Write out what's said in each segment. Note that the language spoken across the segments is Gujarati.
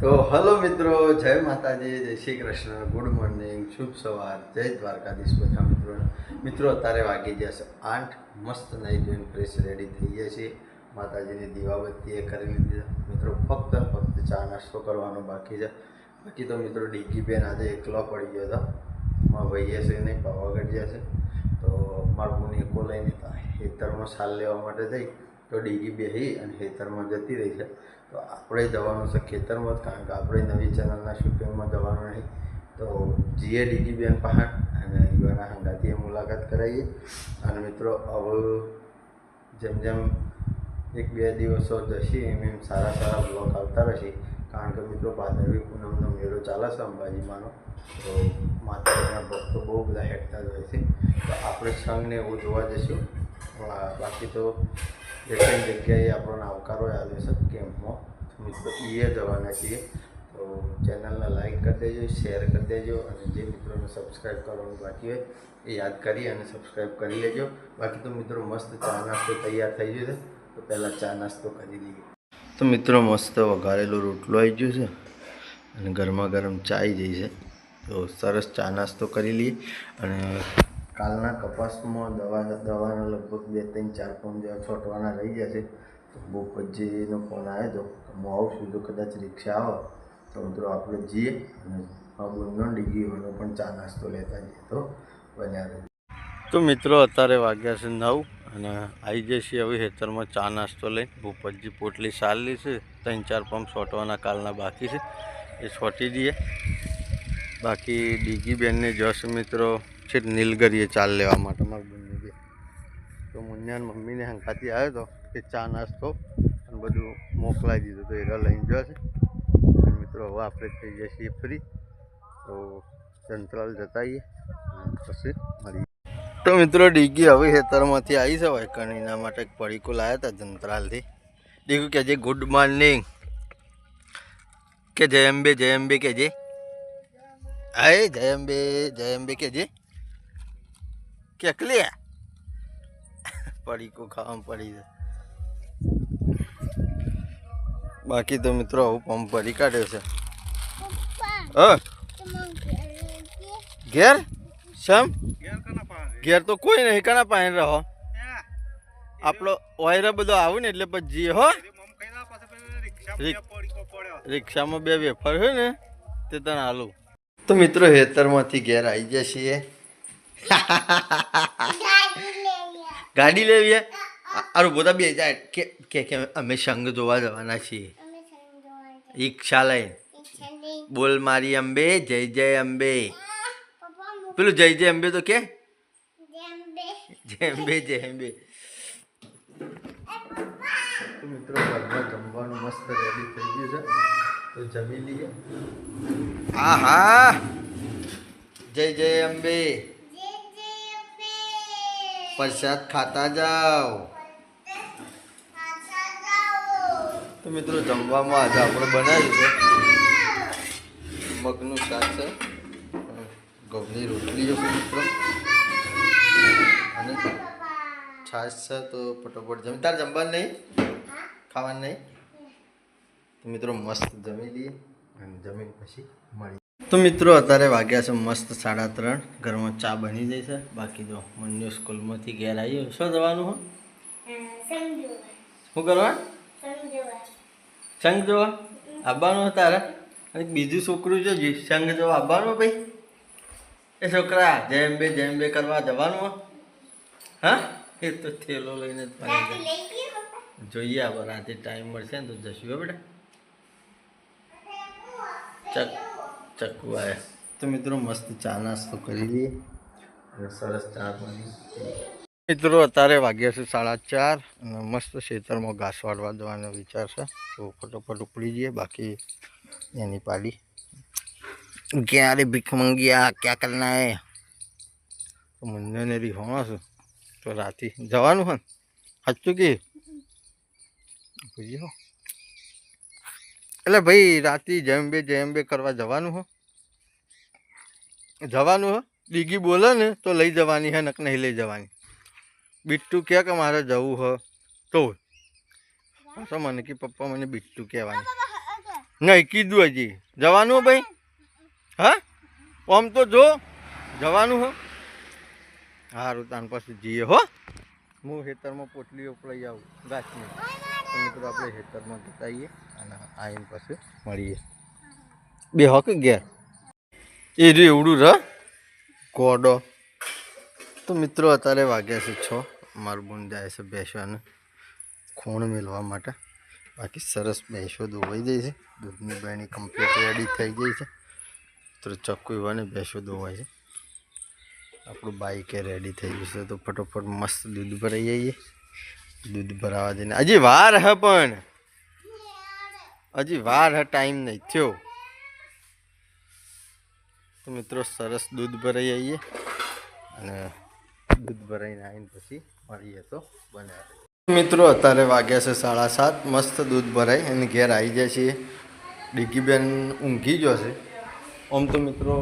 તો હલો મિત્રો, જય માતાજી, જય શ્રી કૃષ્ણ, ગુડ મોર્નિંગ, શુભ સવાર, જય દ્વારકાધીશ બધા મિત્રો. મિત્રો, અત્યારે વાગી છે આઠ, મસ્ત નાઈ જોઈને ફ્રેશ રેડી થઈ ગયા છીએ. માતાજીની દીવાબત્તી એ કરી લીધી. મિત્રો, ફક્ત ફક્ત ચા નાસ્તો કરવાનો બાકી છે. બાકી તો મિત્રો ડીગી બેન આજે એકલો પડી ગયો હતો. મારા ભાઈએ છે નહીં પાવાગઢ ગયા છે. તો મારા બોન એકો લઈને હતા ખેતરમાં સાલ લેવા માટે જઈ તો ડીગી બેહી અને ખેતરમાં જતી રહી છે. તો આપણે જવાનું છે ખેતરમાં જ, કારણ કે આપણે નવી ચેનલના શૂટિંગમાં જવાનું નહીં. તો જીએ ડીજીબેન પહાડ અને યુવાના હંગાથી મુલાકાત કરાવીએ અને મિત્રો, હવે જેમ જેમ એક બે દિવસો જશે, એમ એમ સારા સારા બ્લોક આવતા રહેશે. કારણ કે મિત્રો, ભાદરવી પૂનમનો મેળો ચાલે છે અંબાજીમાંનો. તો માતાજીના ભક્તો બહુ બધા હેઠતા જ હોય છે. તો આપણે સંઘને એવું જોવા જઈશું. બાકી તો એક જગ્યાએ આપણને આવકારો આવ્યો છે કેમ્પમાં મિત્રો એ જવાના છીએ. તો ચેનલને લાઈક કરી દેજો, શેર કરી દેજો, અને જે મિત્રોને સબસ્ક્રાઈબ કરવાનું બાકી હોય, એ યાદ કરી અને સબસ્ક્રાઈબ કરી લેજો. બાકી તો મિત્રો, મસ્ત ચા નાસ્તો તૈયાર થઈ ગયો છે. તો પહેલાં ચા નાસ્તો કરી લઈએ. તો મિત્રો, મસ્ત વઘારેલો રોટલો આવી ગયો છે. અને ગરમા ગરમ ચા આવી જઈ છે. તો સરસ ચા નાસ્તો કરી લઈએ. અને કાલના કપાસમાં દવા દવાના લગભગ બે ત્રણ ચાર પાંચ જેવા છોટવાના રહી છે તો ભૂપતજીનો ફોન આવ્યો હતો હું આવું છું કદાચ રિક્ષા આવે તો મિત્રો આપણે જઈએ અને આ બંને ડીગીઓનો પણ ચા નાસ્તો લેતા જઈએ. તો રહે તો મિત્રો અત્યારે વાગ્યા છે નવ અને આવી છીએ હવે ખેતરમાં ચા નાસ્તો લઈ ભૂપતજી પોટલી સાલી છે, ત્રણ ચાર પંપ છોટવાના કાલના બાકી છે, એ છોટી દઈએ. બાકી ડીગી બેનને જશ મિત્રો. છે નીલગરીએ ચાલ લેવા માટે મારું બંને બે. તો મુન્યાન મમ્મીને હંકાથી આવ્યો હતો કે ચા નાસ્તો અને બધું મોકલાવી દીધું તો એરા લઈને જશે અને મિત્રો, હવે આપણે થઈ જઈએ છીએ ફ્રી. તો જંત્રાલ જતા આવીએ પછી મળીએ. તો મિત્રો, ડીગી હવે ખેતરમાંથી આવી છે. વાયકણ એના માટે એક પડીકો લાવ્યા હતા જંત્રાલથી. ડીગુ કહેજે ગુડ મોર્નિંગ કે જય અંબે જય અંબે કહેજે. આય જય અંબે, જય અંબે કહેજે પડી પડીકો ખાવામાં પડી છે બાકી તો મિત્રો આવું પંપ ભરી કાઢ્યો છે. હ? ઘેર શમ? ઘેર તો કોઈ નહીં કના પાણી રહો? આપણો વાયરા બધો આવું ને એટલે પછી હો? રિક્ષામાં બે વેફર હોય ને તે તને હાલું તો મિત્રો હેતરમાંથી ઘેર આવી જશે ગાડી લેવી અરે બધા બે જાય. કે કે કે અમે સંઘ જોવા જવાના છીએ. ઈચ્છા લઈને બોલ મારી અંબે જય જય અંબે. પેલું જય જય અંબે તો કે? જય અંબે. જય અંબે મિત્રો ઘરમાં જમવાનું મસ્ત રેડી થઈ ગયું છે. તો જમી લઈએ. હા હા જય જય અંબે. પ્રસાદ ખાતા જાઓ. તો મિત્રો જમવામાં આજે આપણે બનાવ્યું છે. મગનું શાક છે. ઘઉંની રોટલી છે મિત્રો. અને છાશ છે તો ફટોફટ જમી. તાર જમવાનું નહીં? ખાવાનું નહીં? તો મિત્રો મસ્ત જમી લઈએ અને જમીન પછી મળી તો મિત્રો, અત્યારે વાગ્યા છે મસ્ત સાડા ત્રણ. ઘરમાં ચા બની જાય છે. બાકી જો મન્યુ સ્કૂલમાંથી ઘેર આવ્યો શું જવાનું હો? શું કરવા? સંઘ જોવા. આવવાનું તારા? અને બીજું છોકરું જો. સંઘ જોવા આવવાનું ભાઈ? એ છોકરા, જેમ બે જેમ બે કરવા જવાનું હો. એ તો થેલો લઈને. જોઈએ આપણે રાતે ટાઈમ મળશે ને તો જશું બેટા. ચક ચક્કુ આવ્યા તો મિત્રો મસ્ત ચા નાસ્તો કરી લઈએ. સરસ ચા બની. મિત્રો અત્યારે વાગ્યા છે સાડા ચાર અને મસ્ત ખેતરમાં ઘાસ વાળવા જવાનો વિચાર છે. તો ફટોફટ ઉપડી જઈએ. બાકી એની પાડી. ક્યારે ભીખ મંગિયા ક્યાં કરના હે? તો મુંજને રીહોણો છું. તો રાતે જવાનું હોય સાચું કે? હો એટલે ભાઈ, રાતે જેમ બે જેમ બે કરવા જવાનું હો. જવાનું હો. દીગી બોલે ને તો લઈ જવાની હે નક નહીં લઈ જવાની. બિટ્ટુ કહે કે મારે જવું હો. તો પાછો મને કે પપ્પા મને બિટ્ટુ કહેવાની. નહીં, કીધું હજી. જવાનું હો ભાઈ? હા? આમ તો જો. જવાનું હો. સારું તાન પછી જઈએ હો. હું ખેતરમાં પોટલીઓ લઈ આવું. ગાછની મિત્રો, આપણે ખેતરમાં જતા આવીએ. અને આવીને પછી મળીએ. બે હો કે ઘેર? એ રહ્યું એવડું ર કોડો તો મિત્રો અત્યારે વાગ્યા છે છ. મારું બુન જાય છે બેસવાનું ખૂણ મેળવા માટે. બાકી સરસ ભેંસો દોવાઈ જાય છે. દૂધની બેણી કમ્પ્લીટ રેડી થઈ ગઈ છે. તો ચક્કુ એવાને ભેંસો દોવાય છે. આપણું બાઈકે રેડી થઈ ગયું છે. તો ફટોફટ મસ્ત દૂધ ભરાઈ જઈએ દૂધ ભરાવા જઈને હજી વાર હે પણ. હજી વાર હ, ટાઈમ નહીં થયો. તો મિત્રો સરસ દૂધ ભરાઈ આવીએ અને દૂધ ભરાઈને આવીને પછી મળીએ તો બને મિત્રો, અત્યારે વાગ્યા છે સાડા સાત. મસ્ત દૂધ ભરાય અને ઘેર આવી જાય છે ડીકીબેન ઊંઘી જશે આમ તો મિત્રો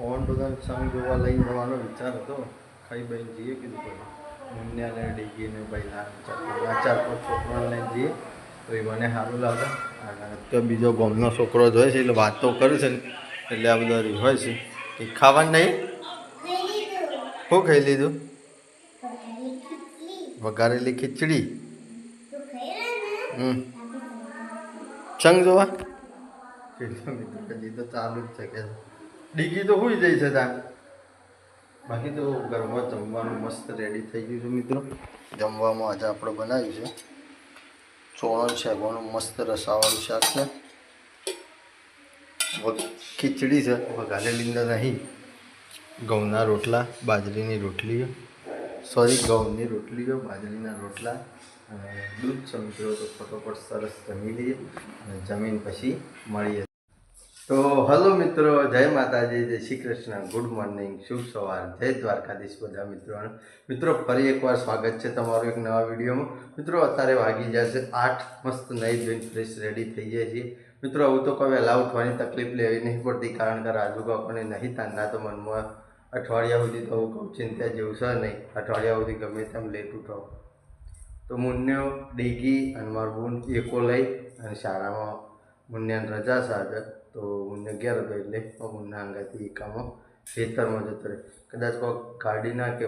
ઓવન બધા સંગ જોવા લઈને જવાનો વિચાર હતો. ખાઈ બહેન જઈએ કીધું મમ્મીને ડીકીને ભાઈના ચાર પાંચ છોકરાને લઈને જઈએ. તો એ મને સારું લાગે. અને તો બીજો ગામનો છોકરો જ હોય છે એટલે વાતો કરે છે. એટલે આ બધા હોય છે. કે ખાવાનું નહીં? શું ખાઈ લીધું? વઘારેલી ખીચડી. હમ. ચંગ જોવા? તો ચાલુ જ છે કે ડીગી તો હોઈ જાય છે ત્યાં બાકી તો ઘરમાં જમવાનું મસ્ત રેડી થઈ ગયું છે મિત્રો. જમવામાં આજે આપણે બનાવ્યું છે. ચોળણ ઘણું મસ્ત રસાવાળું શાક છે. ખીચડી છે. અંદર નહીં. ઘઉંના રોટલા, બાજરીની રોટલીઓ. સોરી ઘઉંની રોટલીઓ, બાજરીના રોટલા અને દૂધ છે મિત્રો, તો ફટોફટ સરસ જમી લઈએ અને જમીન પછી મળીએ. તો હલો મિત્રો, જય માતાજી, જય શ્રી કૃષ્ણ. ગુડ મોર્નિંગ શુભ સવાર. જય દ્વારકાધીશ બધા મિત્રો મિત્રો, ફરી એકવાર સ્વાગત છે તમારું એક નવા વિડીયોમાં. મિત્રો, અત્યારે વાગી જશે આઠ. મસ્ત નહીં ધોઈને ફ્રેશ રેડી થઈ જાય છીએ. મિત્રો, આવું તો કોઈ વહેલા ઉઠવાની તકલીફ લેવી નહીં પડતી, કારણ કે રાજુ કાકોને નહીં તાંડા તો મનમાં અઠવાડિયા સુધી તો હું કહું, ચિંતા જેવું છે નહીં. અઠવાડિયા સુધી ગમે તેમ લેટ ઉઠો. તો મુન્યો, ડીગી અને મારું બુન એકો લઈ અને શાળામાં મુન્યાને રજા આજે તો હું અગિયાર રૂપિયા એટલે મુન્ના અંગાથી એકામાં ખેતરમાં જતો રહે કદાચ કોઈ ગાડીના કે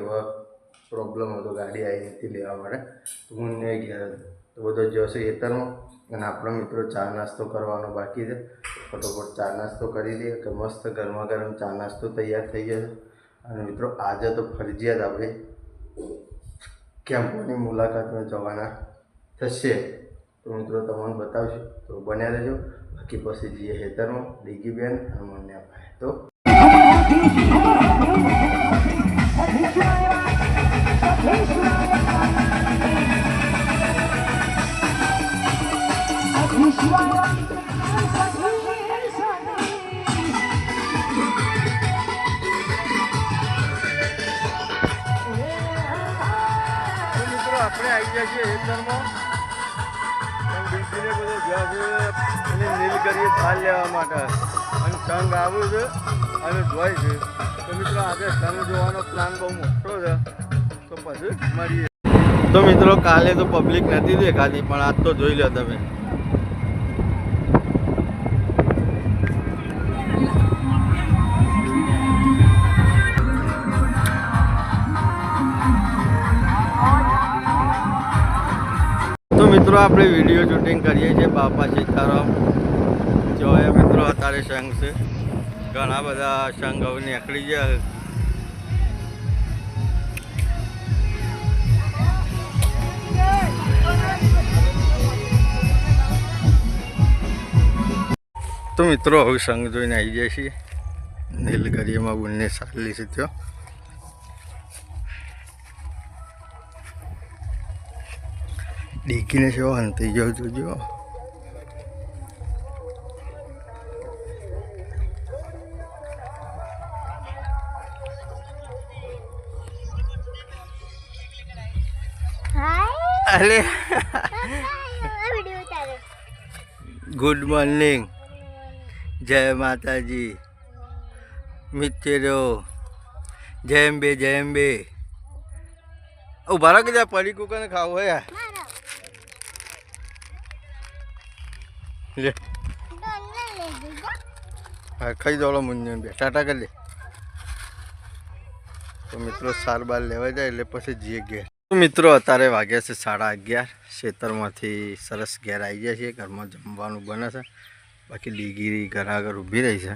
પ્રોબ્લેમ હતો, ગાડી આવી નથી લેવા માટે તો હું ને અગિયાર હતો તો બધો જશે ખેતરમાં. અને આપણો મિત્રો ચા નાસ્તો કરવાનો બાકી છે. ફટોફટ ચા નાસ્તો કરી લઈએ કે મસ્ત ગરમા ગરમ ચા નાસ્તો તૈયાર થઈ ગયો અને મિત્રો, આજે તો ફરજિયાત આપણે કેમ્પોની મુલાકાતમાં જવાના થશે. તો મિત્રો, તમને બતાવશું. તો બન્યા રહેજો. બાકી પછી જઈએ હેતરમાં ડીગીબેન અને મને ભાઈ તો આપણે આવી ગયા છીએ હેતરમાં. નીલ કરીએ થાલ લેવા માટે. અને સંઘ આવ્યું છે અને જોઈ છે. તો મિત્રો, આજે સંઘ જોવાનો પ્લાન બહુ મોટો છે. તો પછી મળીએ. તો મિત્રો, કાલે તો પબ્લિક નથી દેખાતી, પણ આજ તો જોઈ લો તમે. મિત્રો, આપણે વીડિયો શૂટિંગ કરીએ છીએ બાપા સીતારામ. જોયા મિત્રો, અત્યારે સંઘ છે. ઘણા બધા સંઘ હવે નીકળી ગયા તો મિત્રો, હવે સંઘ જોઈને આવી જાય છીએ. નીલગરીમાં બંને સારી છે ત્યાં. ડીકીને સેવા હંતી ગયો જોજો જો અરે ગુડ મોર્નિંગ જય માતાજી મિત્રો જય અંબે જય અંબે ઊભા રાખી જા પડી કુકને ખાવું હોય યાર હા, ખાઈ દોડો મુંજન બે. ટાટા કરી તો મિત્રો સાર બાર લેવા જાય એટલે પછી જઈએ ઘેર. મિત્રો, અત્યારે વાગ્યા છે સાડા અગિયાર. ખેતરમાંથી સરસ ઘેર આવી ગયા છીએ. ઘરમાં જમવાનું બને છે. બાકી ડીગીરી ઘર આગળ ઊભી રહી છે.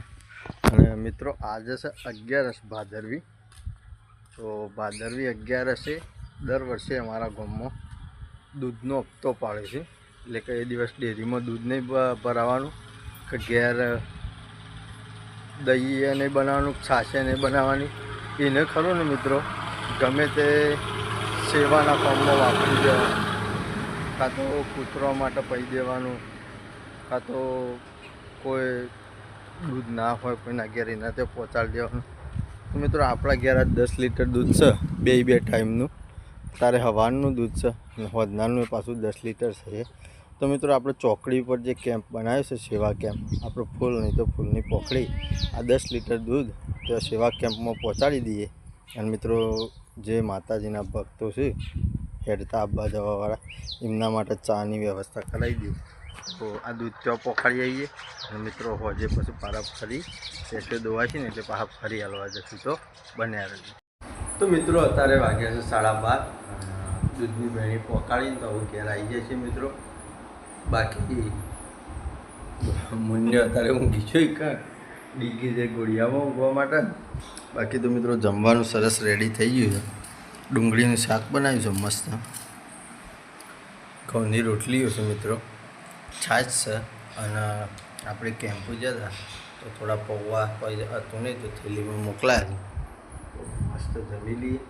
અને મિત્રો, આજે છે અગિયારસ ભાદરવી. તો ભાદરવી અગિયારસે દર વર્ષે અમારા ગામમાં દૂધનો હપ્તો પાડે છે. એટલે કે એ દિવસ ડેરીમાં દૂધ નહીં ભરાવાનું. કે ઘેર દહીં નહીં બનાવવાનું છાશે નહીં બનાવવાની. એને ખરો ને મિત્રો, ગમે તે સેવાના કામમાં વાપરી દેવાનું. કાં તો કૂતરા માટે પૈ દેવાનું, કાં તો કોઈ દૂધ ના હોય, કોઈના ઘેર એના તે પહોંચાડી દેવાનું. તો મિત્રો, આપણા ઘેર દસ લીટર દૂધ છે, બે બે ટાઈમનું. તારે હવાનું દૂધ છે અને હોદનાનું પાછું દસ લીટર છે. તો મિત્રો, આપણે ચોકડી પર જે કેમ્પ બનાવ્યો છે, સેવા કેમ્પ, આપણો ફૂલ નહીં તો ફૂલની પોખડી આ દસ લીટર દૂધ તો સેવા કેમ્પમાં પહોંચાડી દઈએ. અને મિત્રો, જે માતાજીના ભક્તો છે, હેડતા આવવા જવાવાળા, એમના માટે ચાની વ્યવસ્થા કરાવી દઈએ. તો આ દૂધ ત્યાં પોખાડી આવીએ. અને મિત્રો, હોજે પછી પારા ફરી પેટે દોવાય છે ને, એટલે પાછા ફરી હાલવા જશું તો બન્યા રહેજો. તો મિત્રો, અત્યારે વાગ્યા છે સાડા બાર. દૂધની બેણી પોકાળીને તો હું ઘેર આવી જાય છે મિત્રો. બાકી મુન્ય અત્યારે હું ગીચો કા ડીગી જે ગોળિયામાં ઊંઘવા માટે બાકી તો મિત્રો જમવાનું સરસ રેડી થઈ ગયું છે. ડુંગળીનું શાક બનાવ્યું છે મસ્ત. ઘઉંની રોટલીઓ છે મિત્રો. છાશ છે અને આપણે કેમ્પુ જતા તો થોડા પૌવા કોઈ હતું નહીં તો થેલીમાં મોકલાયા મસ્ત જમી લઈએ.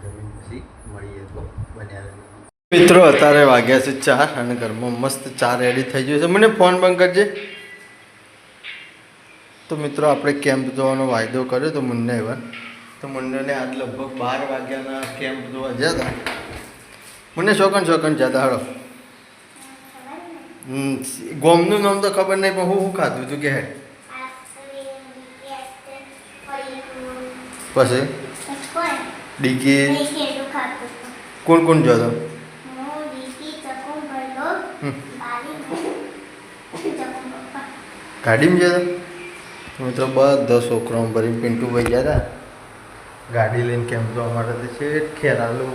જમીન પછી મળીએ તો બન્યા રહીએ. મિત્રો અત્યારે વાગ્યા છે ચાર અને ઘરમાં મસ્ત ચા રેડી થઈ ગયું છે. મને ફોન બંધ કરજે. તો મિત્રો આપણે કેમ્પ જોવાનો વાયદો કર્યો તો મુન્ને એવા તો મુન્નેને આજ લગભગ બાર વાગ્યાના કેમ્પ જોવા ગયા હતા. મને શોકન શોકન જતા હળો હમ, ગોમનું નામ તો ખબર નહીં પણ હું શું ખાધું હતું કે હે? પછી? ડીકી? કોણ કોણ જતો. ગાડીમાં જતા? મિત્રો, બધા છોકરાઓ ભરીને પિન્ટુભાઈ ગયા હતા ગાડી લઈને કેમ જોવા માટે તો છે ખેરાલુ.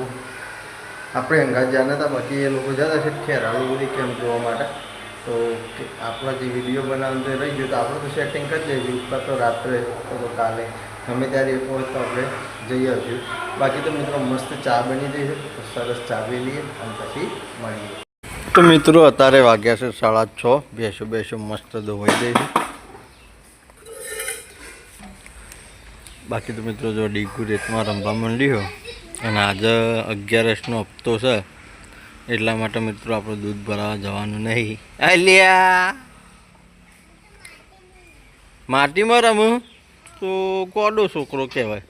આપણે અંગાજ જ્યાં હતા બાકી એ લોકો જતા છે ખેરાલુ બધી કેમ જોવા માટે. તો આપણો જે વીડિયો બનાવવાનું તે રહી ગયો, તો આપણે તો સેટિંગ કરી દઈશું કાં તો રાત્રે તો કાલે. ગમે ત્યારે એક વખત તો આપણે જઈ આવશું બાકી તો મિત્રો, મસ્ત ચા બની છે. સરસ ચા પી લઈએ અને પછી મળીએ. તો મિત્રો, અત્યારે વાગ્યા છે સાડા છ. બેસો બેસો, મસ્ત ધોવાઈ દઈશું બાકી તો મિત્રો, જો ડીગુ રેતમાં રમવા માંડ્યો અને આજે અગિયારસનો હપ્તો છે, એટલા માટે મિત્રો આપણે દૂધ ભરાવા જવાનું નહીં. અલ્યા માટીમાં રમું? તો કોડો છોકરો કહેવાય.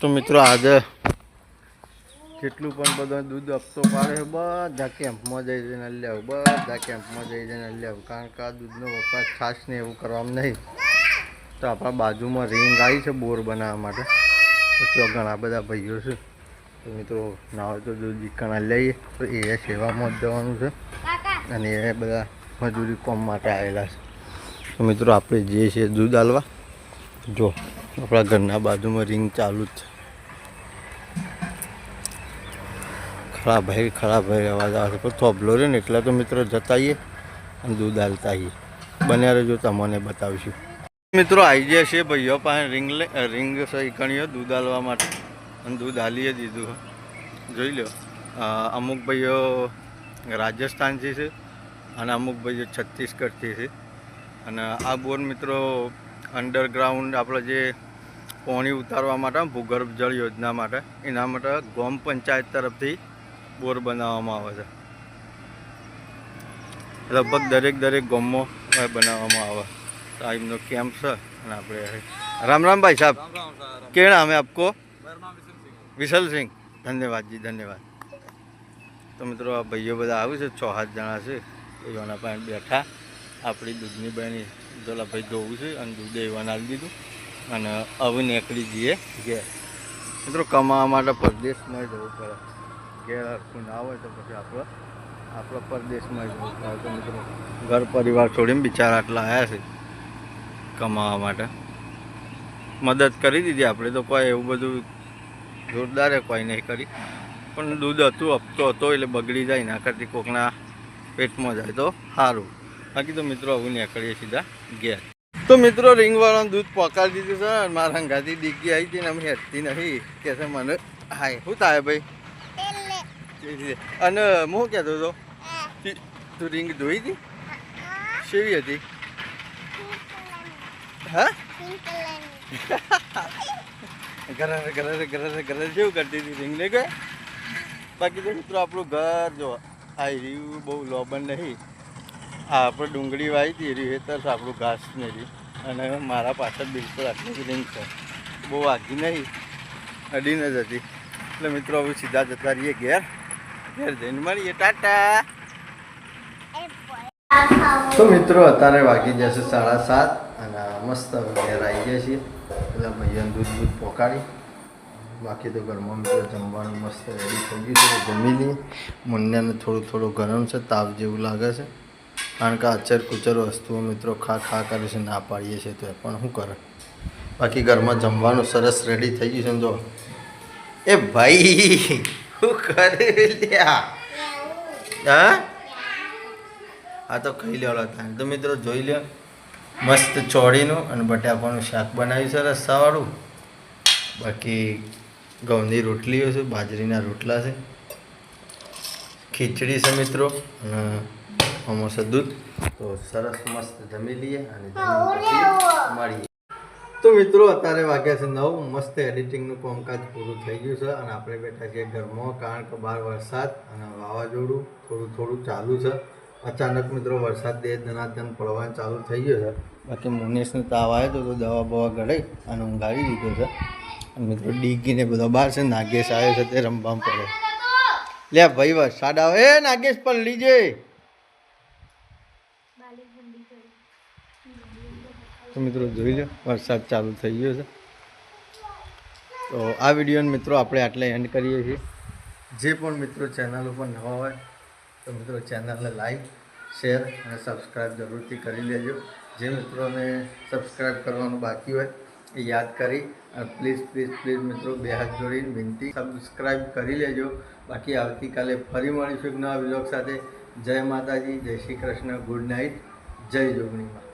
તો મિત્રો, આજે કેટલું પણ બધા દૂધ આપતો પાડે બધા કેમ્પમાં જઈ જઈને લઈ આવું બધા કેમ્પમાં જઈ જઈને લઈ આવું કારણ કે આ દૂધનો વપરાશ ખાસ ને એવું કરવામાં નહીં. તો આપણા બાજુમાં રિંગ આવી છે બોર બનાવવા માટે. તો ઘણા બધા ભાઈઓ છે. તો મિત્રો, ના તો દૂધ ઘણા લઈએ. તો એ સેવામાં જ જવાનું છે. અને એ બધા મજૂરી કોમ માટે આવેલા છે. તો મિત્રો, આપણે જે છે દૂધ આલવા જો, આપણા ઘરના બાજુમાં રિંગ ચાલુ જ છે. ખરાબ ભાઈ ખરાબ ભાઈ અવાજ આવે પણ થોભલો રહ્યો ને એટલે તો મિત્રો જતા આવીએ અને દૂધ હાલતા આવીએ બન્યા રહેજો તમને બતાવીશું મિત્રો આવી ગયા છે ભાઈઓ પાસે રિંગ રિંગ સહી કણીઓ, દૂધ હાલવા માટે. અને દૂધ હાલીએ દીધું જોઈ લો અમુક ભાઈઓ રાજસ્થાનથી છે અને અમુક ભાઈઓ છત્તીસગઢથી છે. અને આ બોર મિત્રો અંડરગ્રાઉન્ડ આપણે જે પાણી ઉતારવા માટે, ભૂગર્ભ જળ યોજના માટે, એના માટે ગોમ પંચાયત તરફથી બોર બનાવવામાં આવે છે. લગભગ દરેક દરેક ગામમાં બનાવવામાં આવે. આ એમનો કેમ્પ છે અને આપણે રામ રામભાઈ સાહેબ. કેણા અમે આપકો? વિશલસિંહ ધન્યવાદ જી ધન્યવાદ. તો મિત્રો આ ભાઈઓ બધા આવ્યું છે છ સાત જણા છે. એ એવાના પાસે બેઠા. આપણી દૂધની બહેની ભાઈ ધોવું છે અને દૂધ એવાને આપી દીધું. અને હવે નીકળી જઈએ ઘેર. મિત્રો કમાવા માટે પરદેશમાં જવું પડે. ઘેર હરખું ના હોય તો પછી આપણે આપણા પરદેશમાં જ હોય. તો મિત્રો ઘર પરિવાર છોડીને બિચારા આટલા આવ્યા છે કમાવા માટે. મદદ કરી દીધી આપણે. તો કોઈ એવું બધું જોરદારે કોઈ નહીં કરી. પણ દૂધ હતું, હપ્તો હતો એટલે બગડી જાય, ના કરતી કોકના પેટમાં જાય તો સારું. બાકી તો મિત્રો આવું નીકળીએ સીધા ઘેર. તો મિત્રો રિંગવાળાનું દૂધ પકાવી દીધું છે મારા હંગાથી ડીગી આવી હતી ને અમે હેતી નથી કે છે મને, હાય, શું થાય ભાઈ? અને હું કહેતો હતો તું રિંગ ધોઈ હતી? શેવી હતી? હા? ગરર ગરર ગરર ગરર જેવું કરતી હતી રિંગ લઈ ગયા બાકી તો મિત્રો આપણું ઘર જો આ રહ્યું બહુ લોબન નહીં. આ આપણે ડુંગળી વાવી હતી રહ્યું એ તરસ આપણું ઘાસ ને રહ્યું અને મારા પાછળ બિલકુલ આટલી જ રિંગ છે. બહુ વાગી નહીં. અડીને જ હતી. એટલે મિત્રો હવે સીધા જતા રહીએ ઘેર. ઘેર તો મિત્રો, અત્યારે વાગી જશે સાડા સાત અને મસ્ત ઘેર આવી જાય છે એટલે ભૈયાને દૂધ દૂધ પોકાડી. બાકી તો ઘરમાં મિત્રો જમવાનું મસ્ત રેડી થઈ ગયું છે. જમી લઈએ. મુન્યાને થોડું થોડું ગરમ છે, તાવ જેવું લાગે છે. કારણ કે અચર કુચર વસ્તુઓ મિત્રો ખા ખા કરે છે, ના પાડીએ છીએ તો એ પણ શું કરે? બાકી ઘરમાં જમવાનું સરસ રેડી થઈ ગયું છે જો. એ ભાઈ! શું કરે લ્યા આ તો ખાઈ લેવાળો થાય તો મિત્રો જોઈ લ્યો. મસ્ત ચોળીનું અને બટાકાનું શાક બનાવ્યું છે રસ્સાવાળું બાકી ઘઉંની રોટલીઓ છે, બાજરીના રોટલા છે. ખીચડી છે મિત્રો અને આમાં દૂધ. તો સરસ મસ્ત જમી લઈએ અને મળીએ. તો મિત્રો, અત્યારે વાગ્યા છે નવ. મસ્ત એડિટિંગનું કામકાજ પૂરું થઈ ગયું છે અને આપણે બેઠા છીએ ઘરમાં, કારણ કે બહાર વરસાદ અને વાવાઝોડું થોડું થોડું ચાલુ છે. અચાનક મિત્રો, વરસાદ દે ધનાધન પડવાનું ચાલુ થઈ ગયો છે. બાકી મુનેશને તાવ આવ્યો તો દવા બવા ગળાઈ અને ઊંઘાવી દીધો છે. અને મિત્રો, ડીગીને બધો બહાર છે. નાગેશ આવ્યો છે તે રમવામાં પડે લે ભાઈ, વરસાદ આવે. એ નાગેશ પણ લીજે તો મિત્રો જોઈ લો, વરસાદ ચાલુ થઈ ગયો છે. તો આ વિડીયોને મિત્રો આપણે આટલે એન્ડ કરીએ છીએ. જે પણ મિત્રો ચેનલ ઉપર નવા હોય, તો મિત્રો ચેનલને લાઈક શેર અને સબસ્ક્રાઈબ જરૂરથી કરી લેજો. જે મિત્રોને સબસ્ક્રાઈબ કરવાનું બાકી હોય, એ યાદ કરી અને પ્લીઝ પ્લીઝ પ્લીઝ મિત્રો બે હાથ જોડીને વિનંતી સબસ્ક્રાઈબ કરી લેજો. બાકી આવતીકાલે ફરી મળીશું નવા વિલોક સાથે. જય માતાજી, જય શ્રી કૃષ્ણ, ગુડ નાઇટ જય જોગણીમાં.